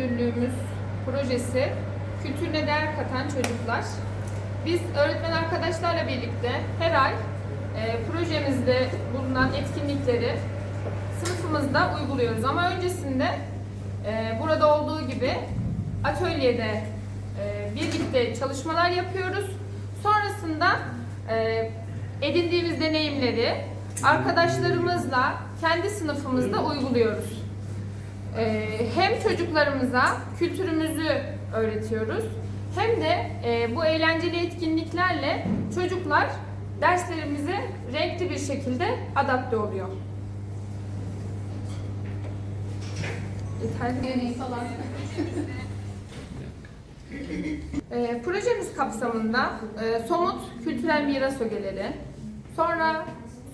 müdürlüğümüz projesi kültürüne değer katan çocuklar. Biz öğretmen arkadaşlarla birlikte her ay e, projemizde bulunan etkinlikleri sınıfımızda uyguluyoruz. Ama öncesinde e, burada olduğu gibi atölyede e, birlikte çalışmalar yapıyoruz. Sonrasında e, edindiğimiz deneyimleri arkadaşlarımızla kendi sınıfımızda uyguluyoruz. Ee, hem çocuklarımıza kültürümüzü öğretiyoruz hem de e, bu eğlenceli etkinliklerle çocuklar derslerimize renkli bir şekilde adapte oluyor. Yeterli? Ee, projemiz kapsamında e, somut kültürel miras ögeleri, sonra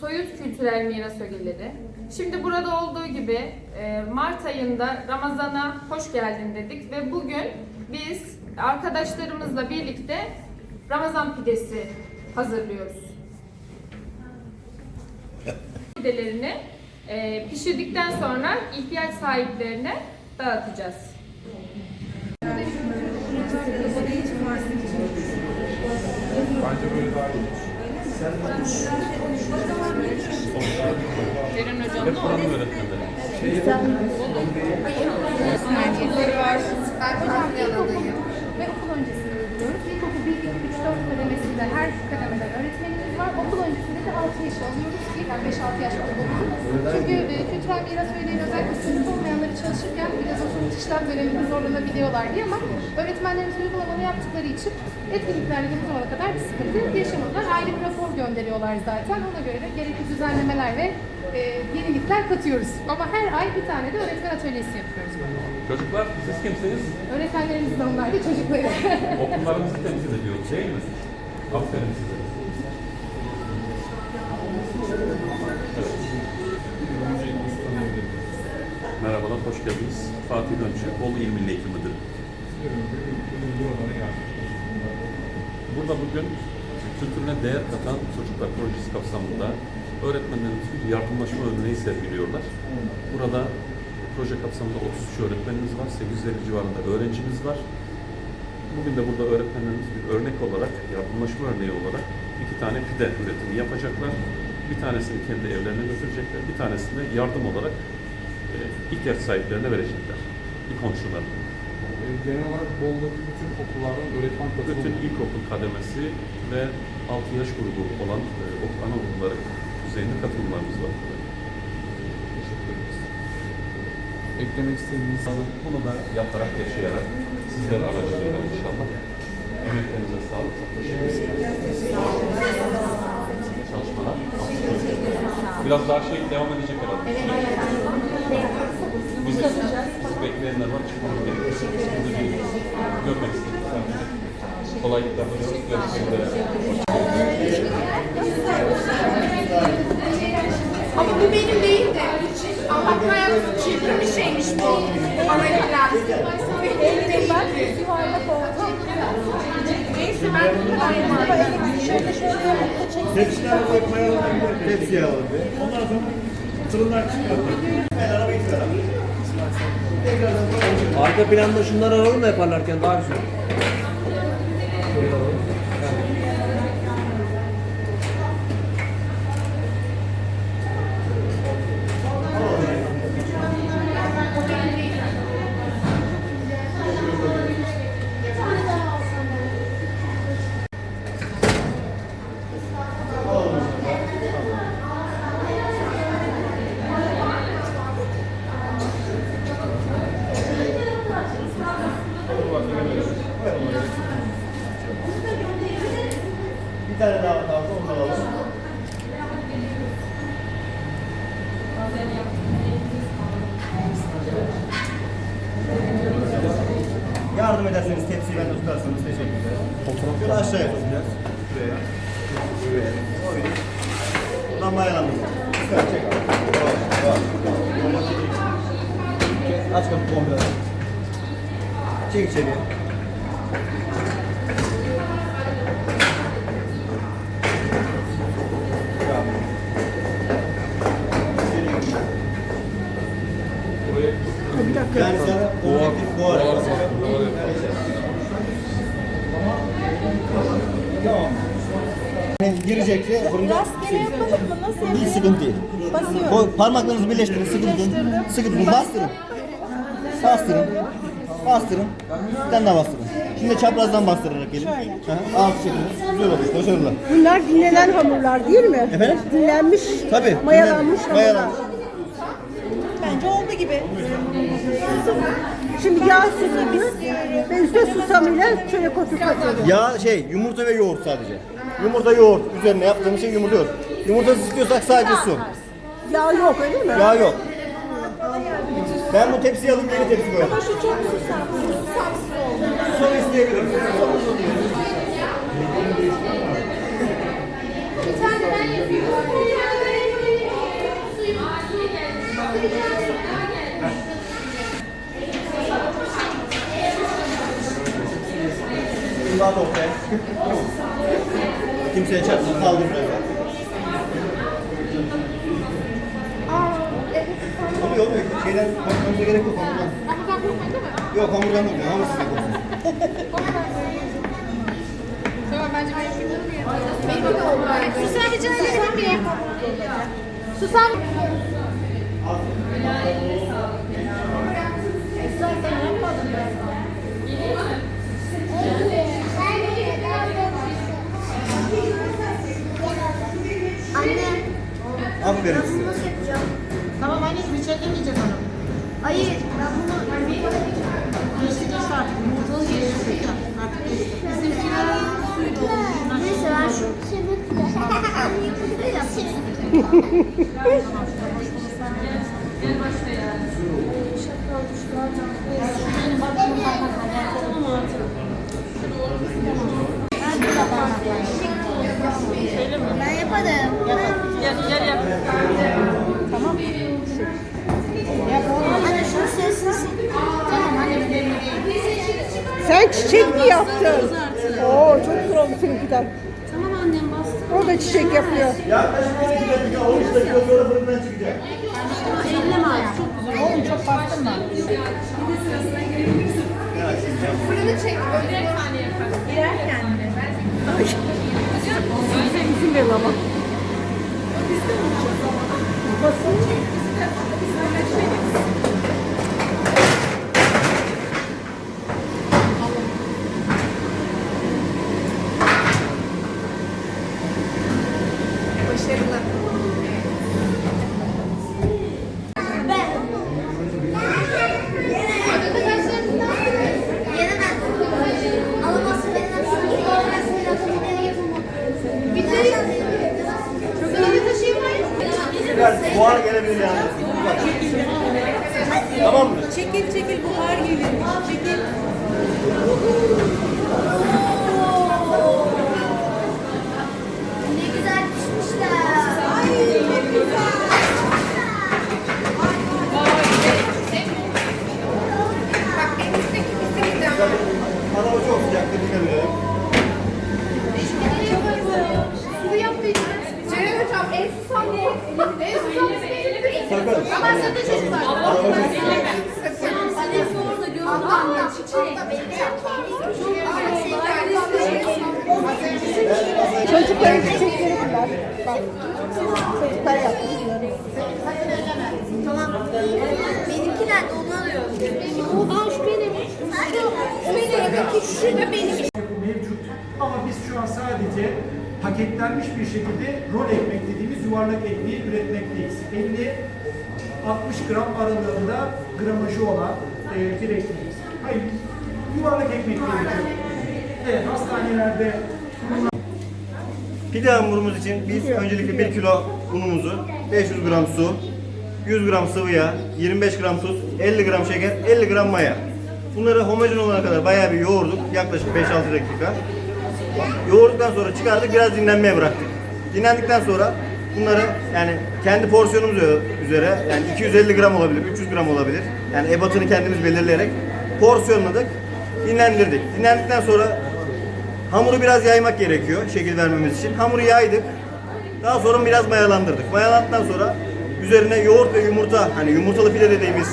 soyut kültürel miras ögeleri. Şimdi burada olduğu gibi e, Mart ayında Ramazan'a hoş geldin dedik ve bugün biz arkadaşlarımızla birlikte Ramazan pidesi hazırlıyoruz. Pidelerini e, pişirdikten sonra ihtiyaç sahiplerine dağıtacağız. Bence böyle daha iyi. Ceren Hocam Hep buranın öğretmenleri. merkezleri var. Ben hocam yanındayım. Ve okul öncesinde uyguluyoruz. İlkokul 1, 2, 3, 4 kademesinde her kademeden öncesinde de 6 yaş alıyoruz ki yani 5-6 yaş olduğumuzu. Çünkü e, kültürel miras öğeleri özellikle sınıf olmayanları çalışırken biraz o sonuç işlem döneminde zorlanabiliyorlar diye ama öğretmenlerimiz uygulamalı yaptıkları için etkinliklerde bu zamana kadar bir sıkıntı yaşamadılar. Ayrı bir rapor gönderiyorlar zaten. Ona göre de gerekli düzenlemeler ve e, yenilikler katıyoruz. Ama her ay bir tane de öğretmen atölyesi yapıyoruz. Çocuklar siz kimsiniz? Öğretmenlerimiz de onlar da çocukları. Okullarımızı temsil ediyoruz değil mi? Aferin size. Hoş geldiniz. Fatih Döncü, Bolu İl Milli Eğitim. Burada bugün kültürüne değer katan çocuklar projesi kapsamında öğretmenlerimiz bir yardımlaşma örneği sergiliyorlar. Burada proje kapsamında 33 öğretmenimiz var, 850 civarında öğrencimiz var. Bugün de burada öğretmenlerimiz bir örnek olarak, yardımlaşma örneği olarak iki tane pide üretimi yapacaklar. Bir tanesini kendi evlerine götürecekler, bir tanesini yardım olarak ihtiyaç sahiplerine verecekler. Bir komşularına. E, Genel olarak Bolu'daki bütün okullardan öğretmen katılımı. Bütün ilkokul kademesi ve 6 yaş grubu olan e, okul anaokulları düzeyinde katılımlarımız var. Teşekkür ederiz. Eklemek istediğiniz Bunu da yaparak, yaşayarak sizler aracılığıyla inşallah. Emeklerinize sağlık. Çok teşekkür ederim. Çalışmalar. Biraz daha şey devam edecek herhalde. Biz, biz bekleyenler var. Çıkmamız gerekiyor. De bir görmek istedik. sadece. Kolaylıklar diliyoruz. Görüşmek üzere. Ama bu benim değil de. Anlatmaya çirkin bir şeymiş bu. Analinden. Benim değil oldu. Neyse ben bu kadar yapmadım. Şöyle şöyle Tepsiler mayalanabilir. Tepsiye alalım. Ondan sonra arabayı çıkaralım. Arka planda şunları alalım da yaparlarken daha güzel. Bir tane daha kaldı onu da alalım. Yardım ederseniz tepsiyi ben tutarsanız teşekkürler. Şöyle aşağıya tutacağız. Şuraya. Şuraya. Oraya. Buradan mayalanmış. Çıkar çek. Var. Aç kapı komple. Çek içeriye. Yani sana objektif bu arada. yapalım. Yani Rastgele yapmadık mı? Nasıl hiç yapıyoruz? sıkıntı değil. Basıyorum. Parmaklarınızı birleştirin, sıkıntı. Sıkıntı. Bastırın. Bastırın. Bastırın. Bir tane daha bastırın. Şimdi çaprazdan bastırarak gelin. Şöyle. Hı, Alt şeklinde. Güzel olur. Başarılı. Bunlar dinlenen hamurlar değil mi? Efendim? Dinlenmiş, Tabii. mayalanmış hamurlar. Mayalanmış. Bence oldu gibi. Şimdi yağ sütü biz ve üstte susamıyla şöyle kotup atıyoruz. Ya şey yumurta ve yoğurt sadece. Yumurta yoğurt. Üzerine yaptığımız şey yumurta yoğurt. Yumurtasız istiyorsak sadece su. Yağ yok öyle mi? Yağ yok. Ben bu tepsiyi alayım yeni tepsi koyayım. Ama şu çok susamsız. Susamsız oldu. Son isteyebilirim. Bir tane ben yapıyorum. Daha da ortaya. Kimseye çarpsın kaldır biraz. Oluyor oluyor. Şeyden korkmanıza gerek yok hamurdan. Yok hamurdan değil. Hamur size korksun. Tamam bence ben Benim de oldu. Susam rica edebilir miyim? Susam. Aferin size. Tamam anneciğim hiç ellemeyeceğiz onu. Hayır. Ben bunu Geçti geçti artık. Yumurtalı geçti ya. Artık olmuş. Neyse ben şu Anne yapıyor Ben yaparım. Gel gel yap. Tamam. Anne şunu sessiz. Tamam anne bu benim değil. Sen çiçek mi yaptın? Oo çok güzel oldu seninkiden. Tamam annem bastı. O da çiçek yapıyor. Yaklaşık 12 dakika, 13 dakika sonra fırından çıkacak. Elleme ayağı. Çok güzel. Oğlum çok bastırma. Fırını çek. Öyle Bizim verin ama. Basın. başarılı. Biraz buhar gelebilir yani. Tamam mı? Çekil çekil buhar gelir. Çekil. Ne güzel pişmişler. Bak en üstteki bizim de. Hava çok sıcak. Dikkat edelim. Sulu yapmayın. Ceren hocam en susam bu. En susam Sakın. Ama zaten çocuklar. Hava çok sıcak. Annesi orada gördü anne bunlar. Bak. Çocuklar benim. Da benim. mevcut ama biz şu an sadece paketlenmiş bir şekilde rol ekmek dediğimiz yuvarlak ekmeği üretmekteyiz. 50-60 gram aralığında gramajı olan e, bir ekmeğiz. Hayır, yuvarlak ekmek mevcut. Evet, hastanelerde Pide hamurumuz için biz öncelikle 1 kilo unumuzu, 500 gram su, 100 gram sıvı yağ, 25 gram tuz, 50 gram şeker, 50 gram maya. Bunları homojen olana kadar bayağı bir yoğurduk. Yaklaşık 5-6 dakika. Yoğurduktan sonra çıkardık biraz dinlenmeye bıraktık. Dinlendikten sonra bunları yani kendi porsiyonumuz üzere yani 250 gram olabilir, 300 gram olabilir. Yani ebatını kendimiz belirleyerek porsiyonladık, dinlendirdik. Dinlendikten sonra Hamuru biraz yaymak gerekiyor şekil vermemiz için. Hamuru yaydık. Daha sonra biraz mayalandırdık. Mayalandıktan sonra üzerine yoğurt ve yumurta, hani yumurtalı pide dediğimiz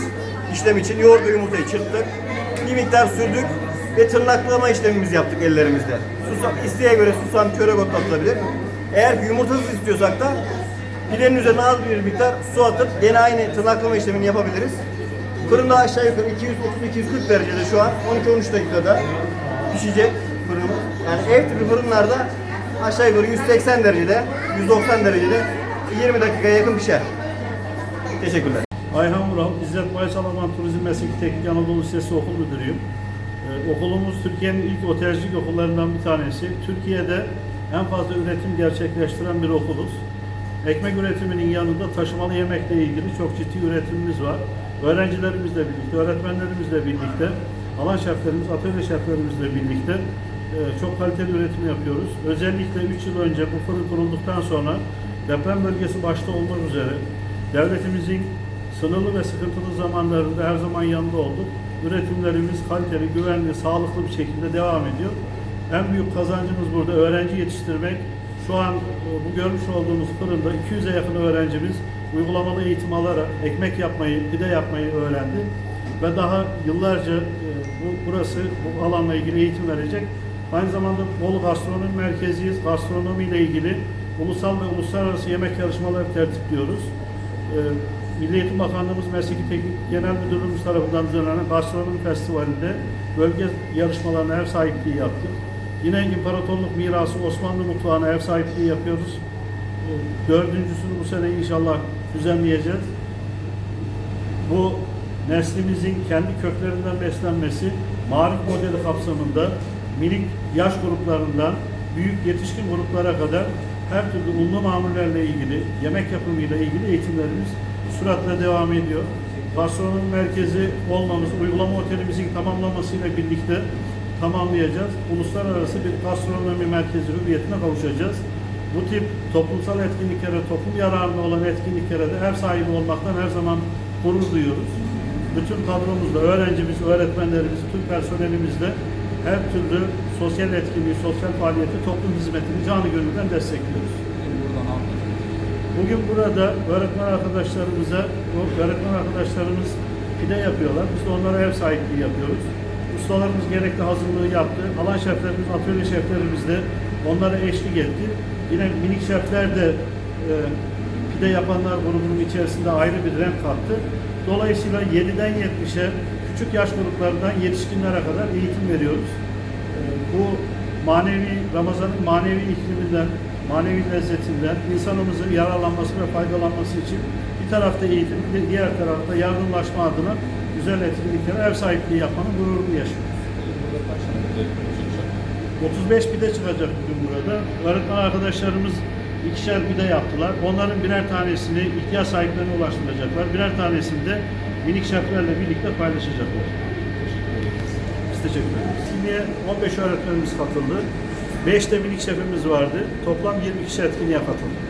işlem için yoğurt ve yumurtayı çırptık. bir miktar sürdük ve tırnaklama işlemimizi yaptık ellerimizde. Susam, isteğe göre susam, çörek otlatılabilir. Eğer yumurtasız istiyorsak da pidenin üzerine az bir miktar su atıp yine aynı tırnaklama işlemini yapabiliriz. Fırında aşağı yukarı 230-240 derecede şu an 12-13 dakikada pişecek fırınımız. Yani ev tipi fırınlarda aşağı yukarı 180 derecede, 190 derecede 20 dakikaya yakın pişer. Teşekkürler. Ayhan Vural, İzzet Baysal Aman Turizm Mesleki Teknik Anadolu Lisesi okul müdürüyüm. Ee, okulumuz Türkiye'nin ilk otelcilik okullarından bir tanesi. Türkiye'de en fazla üretim gerçekleştiren bir okuluz. Ekmek üretiminin yanında taşımalı yemekle ilgili çok ciddi üretimimiz var. Öğrencilerimizle birlikte, öğretmenlerimizle birlikte, alan şeflerimiz, atölye şeflerimizle birlikte e, çok kaliteli üretim yapıyoruz. Özellikle 3 yıl önce bu fırın kurulduktan sonra deprem bölgesi başta olmak üzere devletimizin sınırlı ve sıkıntılı zamanlarında her zaman yanında olduk. Üretimlerimiz kaliteli, güvenli, sağlıklı bir şekilde devam ediyor. En büyük kazancımız burada öğrenci yetiştirmek. Şu an e, bu görmüş olduğumuz fırında 200'e yakın öğrencimiz uygulamalı eğitim alarak ekmek yapmayı, pide yapmayı öğrendi. Ve daha yıllarca e, bu burası bu alanla ilgili eğitim verecek. Aynı zamanda Bolu Gastronomi Merkeziyiz. Gastronomi ile ilgili ulusal ve uluslararası yemek yarışmaları tertipliyoruz. Ee, Milli Eğitim Bakanlığımız Mesleki Teknik Genel Müdürlüğümüz tarafından düzenlenen Gastronomi Festivali'nde bölge yarışmalarına ev sahipliği yaptık. Yine İmparatorluk Mirası Osmanlı Mutfağı'na ev sahipliği yapıyoruz. Dördüncüsünü bu sene inşallah düzenleyeceğiz. Bu neslimizin kendi köklerinden beslenmesi marif modeli kapsamında minik yaş gruplarından büyük yetişkin gruplara kadar her türlü unlu mamullerle ilgili, yemek yapımıyla ilgili eğitimlerimiz süratle devam ediyor. Gastronomi merkezi olmamız, uygulama otelimizin tamamlamasıyla birlikte tamamlayacağız. Uluslararası bir gastronomi merkezi hüviyetine kavuşacağız. Bu tip toplumsal etkinliklere, toplum yararına olan etkinliklere de ev sahibi olmaktan her zaman gurur duyuyoruz. Bütün kadromuzla, öğrencimiz, öğretmenlerimiz, tüm personelimizle her türlü sosyal etkinliği, sosyal faaliyeti, toplum hizmetini canı gönülden destekliyoruz. Bugün burada öğretmen arkadaşlarımıza, öğretmen arkadaşlarımız pide yapıyorlar. Biz de onlara ev sahipliği yapıyoruz. Ustalarımız gerekli hazırlığı yaptı. Alan şeflerimiz, atölye şeflerimiz de onlara eşlik etti. Yine minik şefler de e, pide yapanlar grubunun içerisinde ayrı bir renk kattı. Dolayısıyla 7'den 70'e küçük yaş gruplarından yetişkinlere kadar eğitim veriyoruz. E, bu manevi, Ramazan'ın manevi ikliminden, manevi lezzetinden insanımızın yararlanması ve faydalanması için bir tarafta eğitim, diğer tarafta yardımlaşma adına güzel etkinliklere ev sahipliği yapmanın gururunu yaşıyoruz. 35 pide çıkacak bugün burada. Öğretmen arkadaşlarımız ikişer pide yaptılar. Onların birer tanesini ihtiyaç sahiplerine ulaştıracaklar. Birer tanesini de minik şeflerle birlikte paylaşacaklar. Biz teşekkür ederiz. Şimdiye 15 öğretmenimiz katıldı. 5 de minik şefimiz vardı. Toplam 20 kişi etkinliğe katıldı.